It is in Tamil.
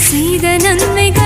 செய்த நன்மைகள்